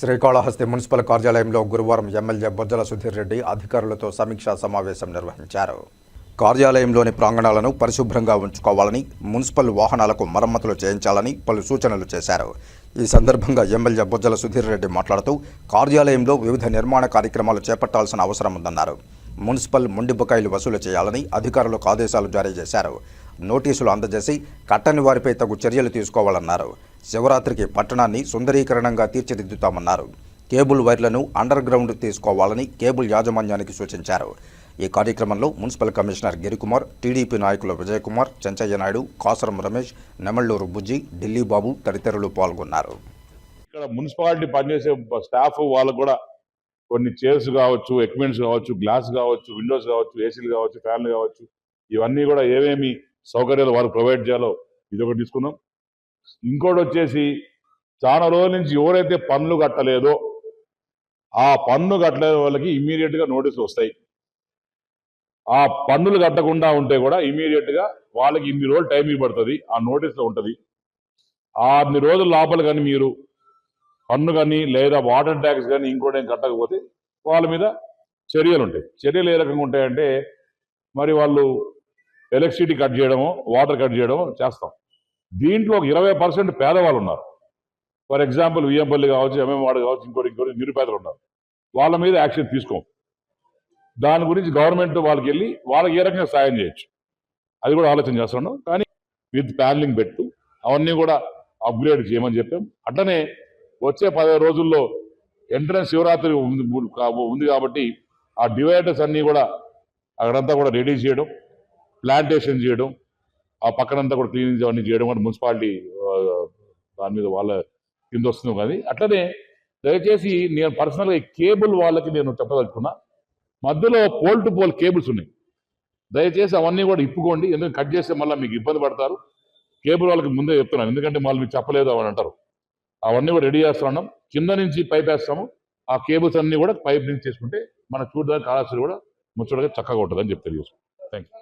Srikalahasti municipal కార్యాలయంలో గురువారం MLA Bojjala Sudheer Reddy అధికారులతో సమీక్షా సమావేశం నిర్వహించారు. కార్యాలయంలోని ప్రాంగణాలను పరిశుభ్రంగా ఉంచుకోవాలని మున్సిపల్ వాహనాలకు మరమ్మతులు చేయించాలని పలు సూచనలు చేశారు. ఈ సందర్భంగా ఎమ్మెల్యే బొజ్జల సుధీర్ రెడ్డి మాట్లాడుతూ కార్యాలయంలో వివిధ నిర్మాణ కార్యక్రమాలు చేపట్టాల్సిన అవసరం ఉందన్నారు. మున్సిపల్ మొండి బకాయిలు వసూలు చేయాలని అధికారులకు ఆదేశాలు జారీ చేశారు. నోటీసులు అందజేసి కట్టని వారిపై తగు చర్యలు తీసుకోవాలన్నారు. శివరాత్రికి పట్టణాన్ని సుందరీకరణంగా తీర్చిదిద్దుతామన్నారు. కేబుల్ వైర్లను అండర్ గ్రౌండ్ తీసుకోవాలని కేబుల్ యాజమాన్యానికి సూచించారు. ఈ కార్యక్రమంలో మున్సిపల్ కమిషనర్ గిరికుమార్ టీడీపీ నాయకులు విజయకుమార్ చెంచయ్య నాయుడు కాసరం రమేష్ నెమళ్ళూరు బుజ్జి ఢిల్లీ బాబు తదితరులు పాల్గొన్నారు. ఇక్కడ మున్సిపాలిటీ పనిచేసే స్టాఫ్ వాళ్ళు కూడా కొన్ని చైర్స్ కావచ్చు ఎక్విప్మెంట్స్ కావచ్చు గ్లాస్ కావచ్చు విండోస్ కావచ్చు ఏసీలు కావచ్చు ఫ్యాన్లు కావచ్చు ఇవన్నీ కూడా ఏమేమి సౌకర్యాలు వారు ప్రొవైడ్ చేయాలో ఇది ఒకటి తీసుకున్నాం. ఇంకోటి వచ్చేసి చాలా రోజుల నుంచి ఎవరైతే పన్ను కట్టలేదో ఆ పన్ను కట్టలేని వాళ్ళకి ఇమీడియట్గా నోటీసులు వస్తాయి. ఆ పన్నులు కట్టకుండా ఉంటే కూడా ఇమీడియట్గా వాళ్ళకి ఇన్ని రోజులు టైం ఇవ్వబడుతుంది. ఆ నోటీసులో ఉంటుంది. ఆ అన్ని రోజుల లోపల కానీ మీరు పన్ను కానీ లేదా వాటర్ ట్యాక్స్ కానీ ఇంకోటి కట్టకపోతే వాళ్ళ మీద చర్యలు ఉంటాయి. చర్యలు ఏ రకంగా ఉంటాయంటే మరి వాళ్ళు ఎలక్ట్రిసిటీ కట్ చేయడము వాటర్ కట్ చేయడము చేస్తాం. దీంట్లో ఒక ఇరవై పర్సెంట్ పేదవాళ్ళు ఉన్నారు. ఫర్ ఎగ్జాంపుల్ వియ్యంపల్లి కావచ్చు ఎంఎంవాడు కావచ్చు ఇంకోటి ఇంకోటి నిరుపేదలు ఉన్నారు. వాళ్ళ మీద యాక్షన్ తీసుకోం. దాని గురించి గవర్నమెంట్ వాళ్ళకి వెళ్ళి వాళ్ళకి ఏ రకంగా సాయం చేయొచ్చు? అది కూడా ఆలోచన చేస్తున్నాం కానీ విత్ ప్యానలింగ్ పెట్టు అవన్నీ కూడా అప్గ్రేడ్ చేయమని చెప్పాం. అట్లనే వచ్చే పదిహేను రోజుల్లో ఎంట్రన్స్ శివరాత్రి ఉంది కాబట్టి ఆ డివైడర్స్ అన్నీ కూడా అక్కడంతా కూడా రెడీ చేయడం ప్లాంటేషన్ చేయడం ఆ పక్కనంతా కూడా క్లీనింగ్ అవన్నీ చేయడం కూడా మున్సిపాలిటీ దాని మీద వాళ్ళ కింద వస్తుంది కానీ అట్లనే దయచేసి నేను పర్సనల్గా ఈ కేబుల్ వాళ్ళకి నేను చెప్పదలుచుకున్నా మధ్యలో పోల్ టు పోల్ కేబుల్స్ ఉన్నాయి. దయచేసి అవన్నీ కూడా ఇప్పుకోండి ఎందుకంటే కట్ చేస్తే మళ్ళీ మీకు ఇబ్బంది పడతారు. కేబుల్ వాళ్ళకి ముందే చెప్తున్నాను ఎందుకంటే మళ్ళీ మీకు చెప్పలేదు అని అంటారు. అవన్నీ కూడా రెడీ చేస్తున్నాం కింద నుంచి పైప్ వేస్తాము. ఆ కేబుల్స్ అన్నీ కూడా పైప్ నుంచి చేసుకుంటే మన చూడడానికి కాలాసులు కూడా ముచ్చటగా చక్కగా ఉంటుందని చెప్పి తెలియజేస్తాం థ్యాంక్ యూ